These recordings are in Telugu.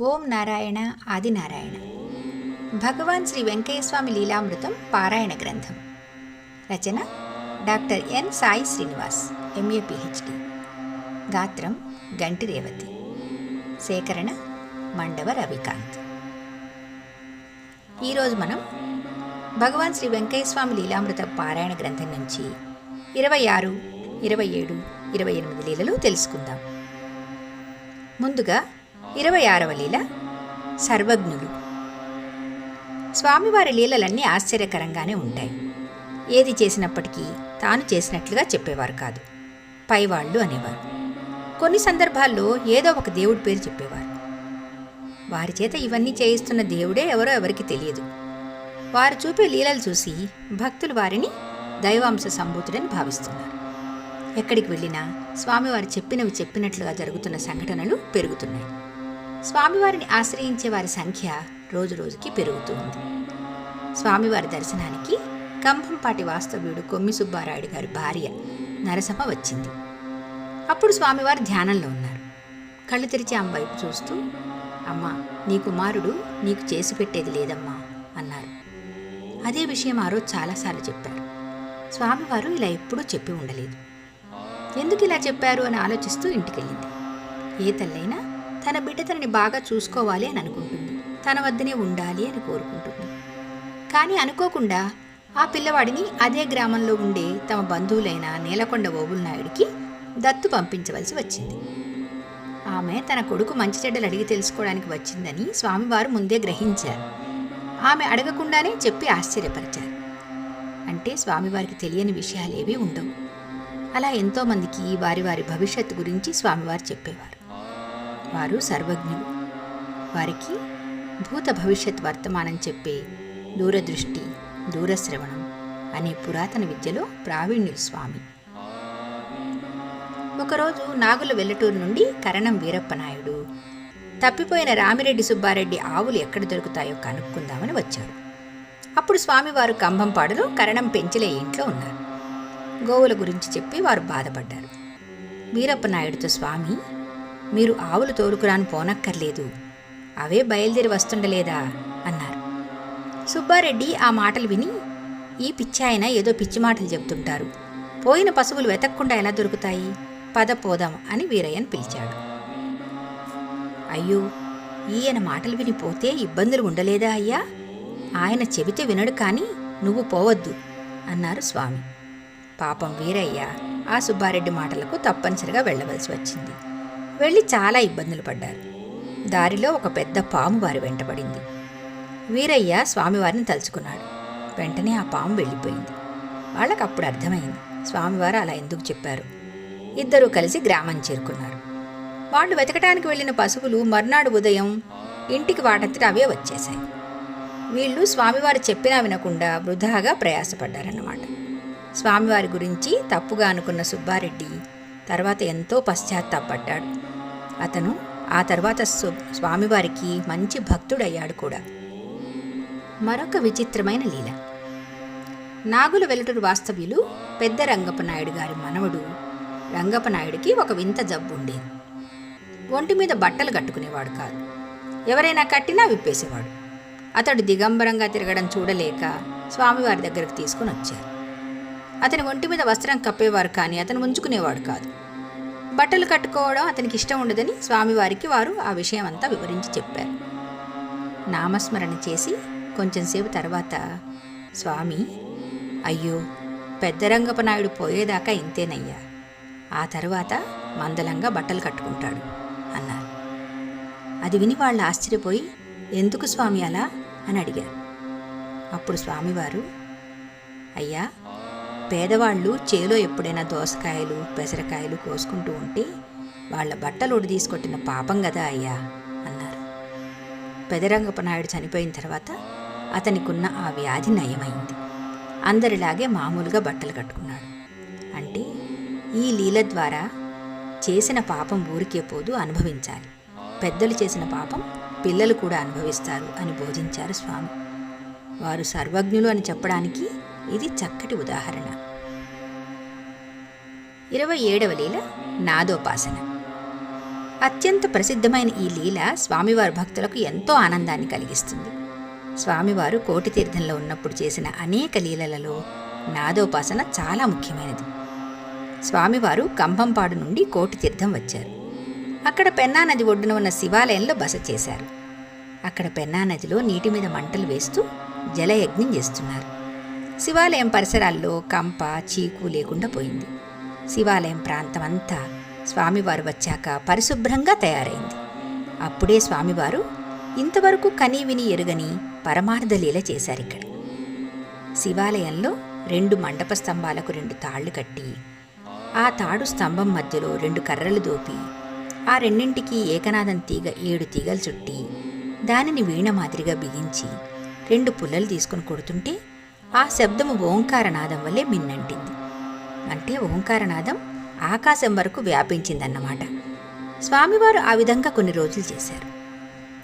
ఓం నారాయణ ఆదినారాయణ భగవాన్ శ్రీ వెంకయ్యస్వామి లీలామృతం పారాయణ గ్రంథం. రచన doctor N Sai Srinivas MA PhD. గాత్రం గంటి రేవతి. సేకరణ మండవ రవికాంత్. ఈరోజు మనం భగవాన్ శ్రీ వెంకయ్యస్వామి లీలామృత పారాయణ గ్రంథం నుంచి ఇరవై ఆరు ఇరవై ఏడు ఇరవై ఎనిమిది లీలలు తెలుసుకుందాం. ముందుగా ఇరవై ఆరవ లీల సర్వజ్ఞులు. స్వామివారి లీలలన్నీ ఆశ్చర్యకరంగానే ఉంటాయి. ఏది చేసినప్పటికీ తాను చేసినట్లుగా చెప్పేవారు కాదు. పైవాళ్ళు అనేవారు. కొన్ని సందర్భాల్లో ఏదో ఒక దేవుడి పేరు చెప్పేవారు. వారి చేత ఇవన్నీ చేయిస్తున్న దేవుడే ఎవరో ఎవరికి తెలియదు. వారు చూపే లీలలు చూసి భక్తులు వారిని దైవాంశ సంభూతుడని భావిస్తున్నారు. ఎక్కడికి వెళ్ళినా స్వామివారు చెప్పినవి చెప్పినట్లుగా జరుగుతున్న సంఘటనలు పెరుగుతున్నాయి. స్వామివారిని ఆశ్రయించే వారి సంఖ్య రోజు రోజుకి పెరుగుతూ ఉంది స్వామివారి దర్శనానికి కంభంపాటి వాస్తవ్యుడు కొమ్మి సుబ్బారాయుడు గారి భార్య నరసమ్మ వచ్చింది. అప్పుడు స్వామివారు ధ్యానంలో ఉన్నారు. కళ్ళు తెరిచి ఆమె వైపు చూస్తూ అమ్మా నీ కుమారుడు నీకు చేసి పెట్టేది లేదమ్మా అన్నారు. అదే విషయం ఆ రోజు చాలాసార్లు చెప్పారు. స్వామివారు ఇలా ఎప్పుడూ చెప్పి ఉండలేదు. ఎందుకు ఇలా చెప్పారు అని ఆలోచిస్తూ ఇంటికెళ్ళింది. ఏ తల్లైనా తన బిడ్డ తనని బాగా చూసుకోవాలి అని అనుకుంటుంది. తన వద్దనే ఉండాలి అని కోరుకుంటుంది. కానీ అనుకోకుండా ఆ పిల్లవాడిని అదే గ్రామంలో ఉండే తమ బంధువులైన నేలకొండ ఓబుల్ నాయుడికి దత్తు పంపించవలసి వచ్చింది. ఆమె తన కొడుకు మంచి చెడ్డలు అడిగి తెలుసుకోవడానికి వచ్చిందని స్వామివారు ముందే గ్రహించారు. ఆమె అడగకుండానే చెప్పి ఆశ్చర్యపరిచారు. అంటే స్వామివారికి తెలియని విషయాలేవీ ఉండవు. అలా ఎంతోమందికి వారి వారి భవిష్యత్తు గురించి స్వామివారు చెప్పేవారు. వారు సర్వజ్ఞులు. వారికి భూత భవిష్యత్ వర్తమానం చెప్పే దూరదృష్టి దూరశ్రవణం అనే పురాతన విద్యలో ప్రావీణ్యులు స్వామి. ఒకరోజు నాగుల వెల్లటూరు నుండి కరణం వీరప్ప నాయుడు తప్పిపోయిన రామిరెడ్డి సుబ్బారెడ్డి ఆవులు ఎక్కడ దొరుకుతాయో కనుక్కుందామని వచ్చాడు అప్పుడు స్వామివారు కంభంపాడులో కరణం పెంచలే ఇంట్లో ఉన్నారు. గోవుల గురించి చెప్పి వారు బాధపడ్డారు. వీరప్ప నాయుడుతో స్వామి మీరు ఆవులు తోలుకురాని పోనక్కర్లేదు. అవే బయలుదేరి వస్తుండలేదా? అన్నారు. సుబ్బారెడ్డి ఆ మాటలు విని ఈ పిచ్చాయన ఏదో పిచ్చి మాటలు చెబుతుంటారు పోయిన పశువులు వెతక్కుండా ఎలా దొరుకుతాయి? పద పోదాం అని వీరయ్యను పిలిచాడు. అయ్యో ఈయన మాటలు విని పోతే ఇబ్బందులు ఉండలేదా అయ్యా? ఆయన చెబితే వినడు కానీ నువ్వు పోవద్దు అన్నారు స్వామి. పాపం వీరయ్య ఆ సుబ్బారెడ్డి మాటలకు తప్పనిసరిగా వెళ్ళవలసి వచ్చింది. వెళ్ళి చాలా ఇబ్బందులు పడ్డారు. దారిలో ఒక పెద్ద పాము వారి వెంటబడింది వీరయ్య స్వామివారిని తలుచుకున్నాడు. వెంటనే ఆ పాము వెళ్ళిపోయింది. వాళ్ళకు అప్పుడు అర్థమైంది. స్వామివారు అలా ఎందుకు చెప్పారు? ఇద్దరూ కలిసి గ్రామం చేరుకున్నారు. వాళ్ళు వెతకటానికి వెళ్ళిన పశువులు మర్నాడు ఉదయం ఇంటికి వాటంతట అవే వచ్చేశాయి. వీళ్ళు స్వామివారు చెప్పినా వినకుండా వృధాగా ప్రయాసపడ్డారన్నమాట. స్వామివారి గురించి తప్పుగా అనుకున్న సుబ్బారెడ్డి తర్వాత ఎంతో పశ్చాత్తాపడ్డాడు. అతను ఆ తర్వాత స్వామివారికి మంచి భక్తుడయ్యాడు కూడా. మరొక విచిత్రమైన లీల. నాగుల వెలుటూరు వాస్తవ్యులు పెద్ద రంగపనాయుడు గారి మనవడు రంగపనాయుడికి ఒక వింత జబ్బు ఉండేది. ఒంటి మీద బట్టలు కట్టుకునేవాడు కాదు. ఎవరైనా కట్టినా విప్పేసేవాడు. అతడు దిగంబరంగా తిరగడం చూడలేక స్వామివారి దగ్గరకు తీసుకుని వచ్చారు. అతని ఒంటి మీద వస్త్రం కప్పేవారు కానీ అతను ఉంచుకునేవాడు కాదు. బట్టలు కట్టుకోవడం అతనికి ఇష్టం ఉండదని స్వామివారికి వారు ఆ విషయం అంతా వివరించి చెప్పారు. నామస్మరణ చేసి కొంచెంసేపు తర్వాత స్వామి అయ్యో పెద్దరంగప నాయుడు పోయేదాకా ఇంతేనయ్యా. ఆ తర్వాత మందలంగా బట్టలు కట్టుకుంటాడు అన్నారు. అది విని వాళ్ళు ఆశ్చర్యపోయి ఎందుకు స్వామి అలా? అని అడిగారు. అప్పుడు స్వామివారు అయ్యా పేదవాళ్ళు చేలో ఎప్పుడైనా దోసకాయలు పెసరకాయలు కోసుకుంటూ ఉంటే వాళ్ళ బట్టలు ఉడి తీసుకొట్టిన పాపం కదా అయ్యా అన్నారు. పెదరంగప్ప నాయుడు చనిపోయిన తర్వాత అతనికున్న ఆ వ్యాధి నయమైంది. అందరిలాగే మామూలుగా బట్టలు కట్టుకున్నాడు. అంటే ఈ లీల ద్వారా చేసిన పాపం ఊరికే పోదు అనుభవించాలి. పెద్దలు చేసిన పాపం పిల్లలు కూడా అనుభవిస్తారు అని బోధించారు స్వామి. వారు సర్వజ్ఞులు అని చెప్పడానికి ఇది చక్కటి ఉదాహరణ. ఇరవై ఏడవ లీల నాదోపాసన. అత్యంత ప్రసిద్ధమైన ఈ లీల స్వామివారి భక్తులకు ఎంతో ఆనందాన్ని కలిగిస్తుంది. స్వామివారు కోటి తీర్థంలో ఉన్నప్పుడు చేసిన అనేక లీలలలో నాదోపాసన చాలా ముఖ్యమైనది. స్వామివారు కంభంపాడు నుండి కోటి తీర్థం వచ్చారు. అక్కడ పెన్నా నది ఒడ్డున ఉన్న శివాలయంలో బస చేశారు. అక్కడ పెన్నా నదిలో నీటి మీద మంటలు వేస్తూ జలయజ్ఞం చేస్తున్నారు. శివాలయం పరిసరాల్లో కంప చీకు లేకుండా పోయింది. శివాలయం ప్రాంతం అంతా స్వామివారు వచ్చాక పరిశుభ్రంగా తయారైంది. అప్పుడే స్వామివారు ఇంతవరకు కనీ విని ఎరుగని పరమార్థలీల చేశారు ఇక్కడ. శివాలయంలో రెండు మండప స్తంభాలకు రెండు తాళ్ళు కట్టి ఆ తాడు స్తంభం మధ్యలో రెండు కర్రలు దోపి ఆ రెండింటికి ఏకనాథం తీగ ఏడు తీగలు చుట్టి దానిని వీణ మాదిరిగా బిగించి రెండు పుల్లలు తీసుకుని కొడుతుంటే ఆ శబ్దము ఓంకారనాదం వల్లే మిన్నంటింది అంటే ఓంకారనాదం ఆకాశం వరకు వ్యాపించిందన్నమాట. స్వామివారు ఆ విధంగా కొన్ని రోజులు చేశారు.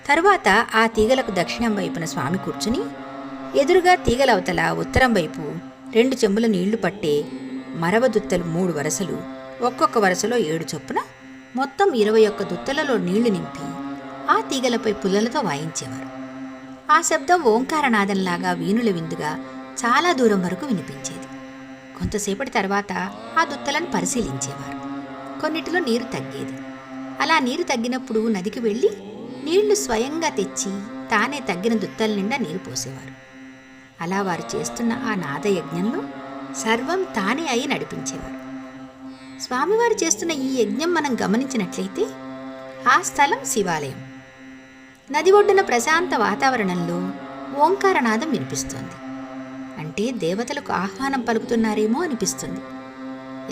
తరువాత ఆ తీగలకు దక్షిణం వైపున స్వామి కూర్చుని ఎదురుగా తీగలవతల ఉత్తరం వైపు రెండు చెంబుల నీళ్ళు పట్టే మరవ దుత్తలు మూడు వరసలు ఒక్కొక్క వరసలో ఏడు చొప్పున మొత్తం ఇరవై ఒక్క దుత్తలలో నీళ్ళు నింపి ఆ తీగలపై పుల్లలతో వాయించేవారు. ఆ శబ్దం ఓంకారనాదంలాగా వీణుల విందుగా చాలా దూరం వరకు వినిపించేది. కొంతసేపటి తర్వాత ఆ దుత్తలను పరిశీలించేవారు. కొన్నిటిలో నీరు తగ్గేది. అలా నీరు తగ్గినప్పుడు నదికి వెళ్ళి నీళ్ళు స్వయంగా తెచ్చి తానే తగ్గిన దుత్తల నిండా నీరు పోసేవారు. అలా వారు చేస్తున్న ఆ నాదయజ్ఞంలో సర్వం తానే అయి నడిపించేవారు. స్వామివారు చేస్తున్న ఈ యజ్ఞం మనం గమనించినట్లయితే ఆ స్థలం శివాలయం. నది ఒడ్డున ప్రశాంత వాతావరణంలో ఓంకారనాదం వినిపిస్తోంది. అంటే దేవతలకు ఆహ్వానం పలుకుతున్నారేమో అనిపిస్తుంది.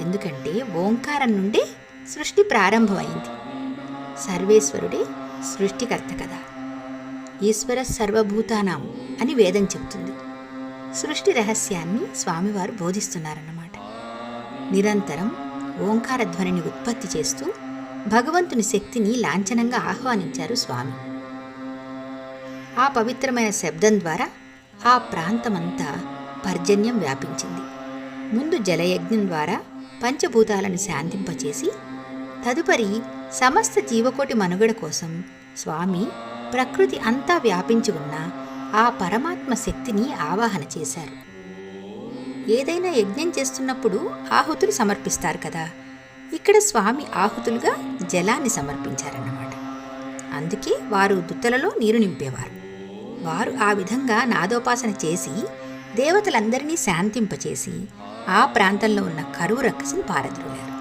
ఎందుకంటే ఓంకారం నుండే సృష్టి ప్రారంభమైంది. సర్వేశ్వరుడే సృష్టికర్త కదా. ఈశ్వర సర్వభూతానాం అని వేదం చెబుతుంది సృష్టి రహస్యాన్ని స్వామివారు బోధిస్తున్నారన్నమాట. నిరంతరం ఓంకార ధ్వనిని ఉత్పత్తి చేస్తూ భగవంతుని శక్తిని లాంఛనంగా ఆహ్వానించారు స్వామి. ఆ పవిత్రమైన శబ్దం ద్వారా ఆ ప్రాంతమంతా పర్జన్యం వ్యాపించింది. ముందు జలయజ్ఞం ద్వారా పంచభూతాలను శాంతింపచేసి తదుపరి సమస్త జీవకోటి మనుగడ కోసం స్వామి ప్రకృతి అంతా వ్యాపించి ఉన్న ఆ పరమాత్మ శక్తిని ఆవాహన చేశారు. ఏదైనా యజ్ఞం చేస్తున్నప్పుడు ఆహుతులు సమర్పిస్తారు కదా. ఇక్కడ స్వామి ఆహుతులుగా జలాన్ని సమర్పించారన్నమాట. అందుకే వారు దుత్తలలో నీరు నింపేవారు. వారు ఆ విధంగా నాదోపాసన చేసి దేవతలందరినీ శాంతింపచేసి ఆ ప్రాంతంలో ఉన్న కరువు రక్కసిని పారద్రోలారు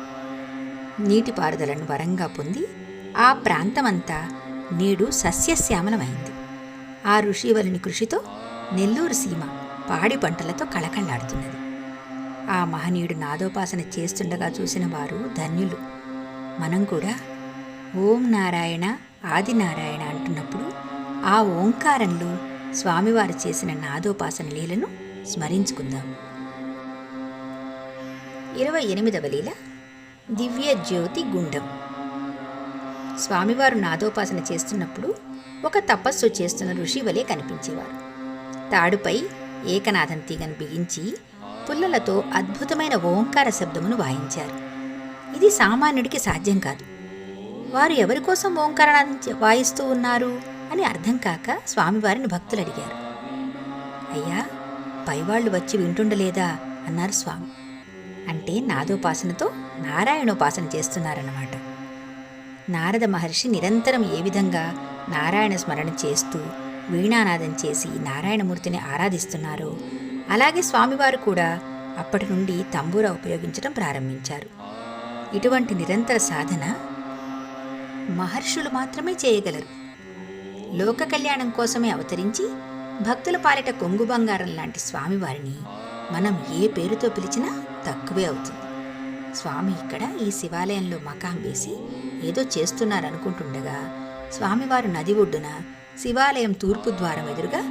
నీటిపారుదలను వరంగా పొంది ఆ ప్రాంతమంతా నేడు సస్యశ్యామలమైంది. ఆ ఋషివరుని కృషితో నెల్లూరు సీమ పాడి పంటలతో కళకళలాడుతున్నది. ఆ మహనీయుడు నాదోపాసన చేస్తుండగా చూసిన వారు ధన్యులు. మనం కూడా ఓం నారాయణ ఆదినారాయణ అంటున్నప్పుడు ఆ ఓంకారంలో స్వామివారు చేసిన నాదోపాసన లీలను స్మరించుకుందాం. ఇరవై ఎనిమిదవ లీల దివ్య జ్యోతి గుండం. స్వామివారు నాదోపాసన చేస్తున్నప్పుడు ఒక తపస్సు చేస్తున్న ఋషి వలె కనిపించేవారు. తాడుపై ఏకనాథం తీగను బిగించి పుల్లలతో అద్భుతమైన ఓంకార శబ్దమును వాయించారు. ఇది సామాన్యుడికి సాధ్యం కాదు. వారు ఎవరి కోసం ఓంకారనాథం వాయిస్తూ ఉన్నారు? అని అర్థం కాక స్వామివారిని భక్తులు అడిగారు అయ్యా పైవాళ్ళు వచ్చి వింటుండలేదా? అన్నారు స్వామి. అంటే నాదోపాసనతో నారాయణోపాసన చేస్తున్నారన్నమాట. నారద మహర్షి నిరంతరం ఏ విధంగా నారాయణ స్మరణ చేస్తూ వీణానాదం చేసి నారాయణమూర్తిని ఆరాధిస్తున్నారో అలాగే స్వామివారు కూడా అప్పటి నుండి తంబూరా ఉపయోగించడం ప్రారంభించారు. ఇటువంటి నిరంతర సాధన మహర్షులు మాత్రమే చేయగలరు. లోక కళ్యాణం కోసమే అవతరించి భక్తుల పాలిట కొంగు బంగారం లాంటి స్వామివారిని మనం ఏ పేరుతో పిలిచినా తక్కువే అవుతుంది. స్వామి ఇక్కడ ఈ శివాలయంలో మకాం వేసి ఏదో చేస్తున్నారనుకుంటుండగా స్వామివారు నది ఒడ్డున శివాలయం తూర్పు ద్వారం ఎదురుగా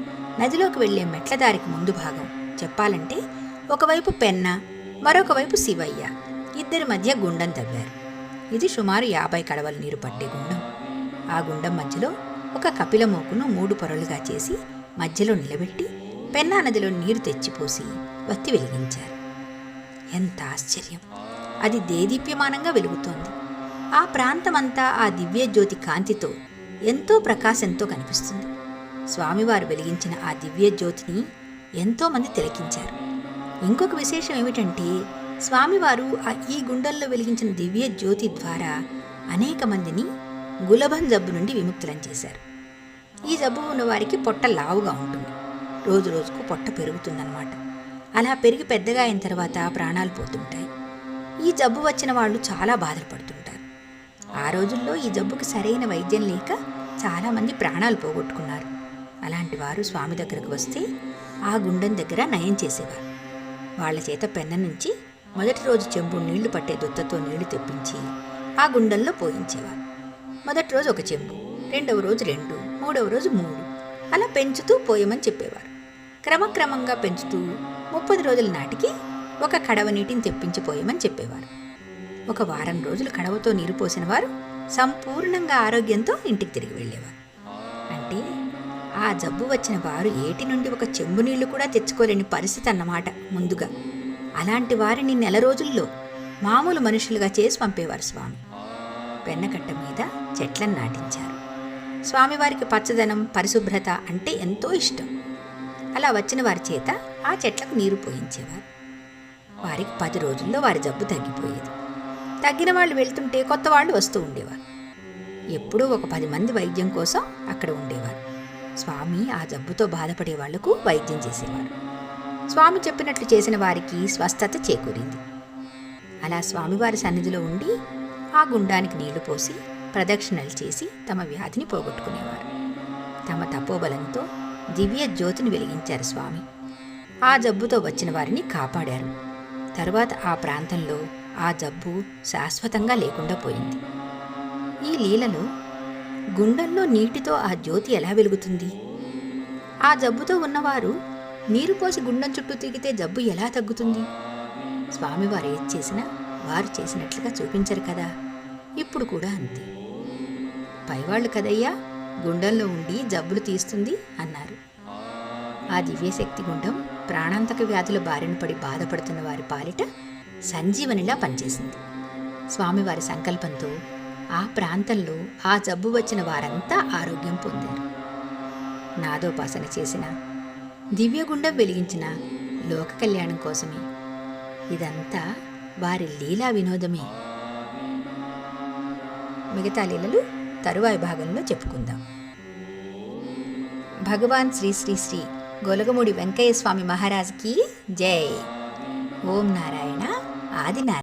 నదిలోకి వెళ్ళే మెట్లదారికి ముందు భాగం చెప్పాలంటే ఒకవైపు పెన్న మరొక వైపు శివయ్య. ఇద్దరి మధ్య గుండం తవ్వారు. ఇది సుమారు యాభై కడవల నీరు పట్టే గుండం. ఆ గుండం మధ్యలో ఒక కపిల మోకును మూడు పొరలుగా చేసి మధ్యలో నిలబెట్టి పెన్నా నదిలో నీరు తెచ్చిపోసి వత్తి వెలిగించారు. ఎంత ఆశ్చర్యం! అది దేదీప్యమానంగా వెలుగుతోంది. ఆ ప్రాంతమంతా ఆ దివ్యజ్యోతి కాంతితో ఎంతో ప్రకాశంతో కనిపిస్తుంది. స్వామివారు వెలిగించిన ఆ దివ్యజ్యోతిని ఎంతోమంది తిలకించారు. ఇంకొక విశేషం ఏమిటంటే స్వామివారు ఆ ఈ గుండెల్లో వెలిగించిన దివ్య జ్యోతి ద్వారా అనేక మందిని గులభం జబ్బు నుండి విముక్తులను చేశారు. ఈ జబ్బు ఉన్న వారికి పొట్ట లావుగా ఉంటుంది. రోజు రోజుకు పొట్ట పెరుగుతుందన్నమాట. అలా పెరిగి పెద్దగా అయిన తర్వాత ప్రాణాలు పోతుంటాయి. ఈ జబ్బు వచ్చిన వాళ్ళు చాలా బాధలు పడుతుంటారు ఆ రోజుల్లో ఈ జబ్బుకి సరైన వైద్యం లేక చాలామంది ప్రాణాలు పోగొట్టుకున్నారు. అలాంటి వారు స్వామి దగ్గరకు వస్తే ఆ గుండెం దగ్గర నయం చేసేవారు. వాళ్ళ చేత పెన్న నుంచి మొదటి రోజు చెంబు నీళ్ళు పట్టే దుత్తతో నీళ్ళు తెప్పించి ఆ గుండెల్లో పోయించేవారు. మొదటి రోజు ఒక చెంబు రెండవ రోజు రెండు మూడవ రోజు మూడు. అలా పెంచుతూ పోయమని చెప్పేవారు. క్రమక్రమంగా పెంచుతూ ముప్పది రోజుల నాటికి ఒక కడవ నీటిని తెప్పించి పోయమని చెప్పేవారు. ఒక వారం రోజులు కడవతో నీరు పోసిన వారు సంపూర్ణంగా ఆరోగ్యంతో ఇంటికి తిరిగి వెళ్ళేవారు. అంటే ఆ జబ్బు వచ్చిన వారు ఏటి నుండి ఒక చెంబు నీళ్ళు కూడా తెచ్చుకోలేని పరిస్థితి అన్నమాట ముందుగా. అలాంటి వారిని నెల రోజుల్లో మామూలు మనుషులుగా చేసి పంపేవారు స్వామి. వెన్నకట్ట మీద చెట్లను నాటించారు. స్వామివారికి పచ్చదనం పరిశుభ్రత అంటే ఎంతో ఇష్టం. అలా వచ్చిన వారి చేత ఆ చెట్లకు నీరు పోయించేవారు. వారికి పది రోజుల్లో వారి జబ్బు తగ్గిపోయేది. తగ్గిన వాళ్ళు వెళ్తుంటే కొత్త వాళ్ళు వస్తూ ఉండేవారు. ఎప్పుడూ ఒక పది మంది వైద్యం కోసం అక్కడ ఉండేవారు. స్వామి ఆ జబ్బుతో బాధపడే వాళ్ళకు వైద్యం చేసేవారు. స్వామి చెప్పినట్లు చేసిన వారికి స్వస్థత చేకూరింది. అలా స్వామివారి సన్నిధిలో ఉండి ఆ గుండానికి నీళ్ళు పోసి ప్రదక్షిణలు చేసి తమ వ్యాధిని పోగొట్టుకునేవారు. తమ తపోబలంతో దివ్య జ్యోతిని వెలిగించారు స్వామి. ఆ జబ్బుతో వచ్చిన వారిని కాపాడారు. తరువాత ఆ ప్రాంతంలో ఆ జబ్బు శాశ్వతంగా లేకుండా పోయింది. ఈ లీలలో గుండంలో నీటితో ఆ జ్యోతి ఎలా వెలుగుతుంది? ఆ జబ్బుతో ఉన్నవారు నీరు పోసి గుండం చుట్టూ తిరిగితే జబ్బు ఎలా తగ్గుతుంది? స్వామివారు ఏది చేసినా వారు చేసినట్లుగా చూపించరు కదా. ఇప్పుడు కూడా అంతే. పైవాళ్ళు కదయ్యా గుండెల్లో ఉండి జబ్బులు తీస్తుంది అన్నారు. ఆ దివ్యశక్తి గుండం ప్రాణాంతక వ్యాధుల బారిన పడి బాధపడుతున్న వారి పాలిట సంజీవనిలా పనిచేసింది. స్వామివారి సంకల్పంతో ఆ ప్రాంతంలో ఆ జబ్బు వచ్చిన వారంతా ఆరోగ్యం పొందారు. నాదోపాసన చేసిన దివ్యగుండం వెలిగించిన లోక కళ్యాణం కోసమే. ఇదంతా వారి లీలా వినోదమే. మిగతా లీలలు తరువాయి భాగంలో చెప్పుకుందాం. భగవాన్ శ్రీ శ్రీ శ్రీ గొలగముడి వెంకయ్య స్వామి మహారాజ్కి జై. ఓం నారాయణ ఆది నారాయణ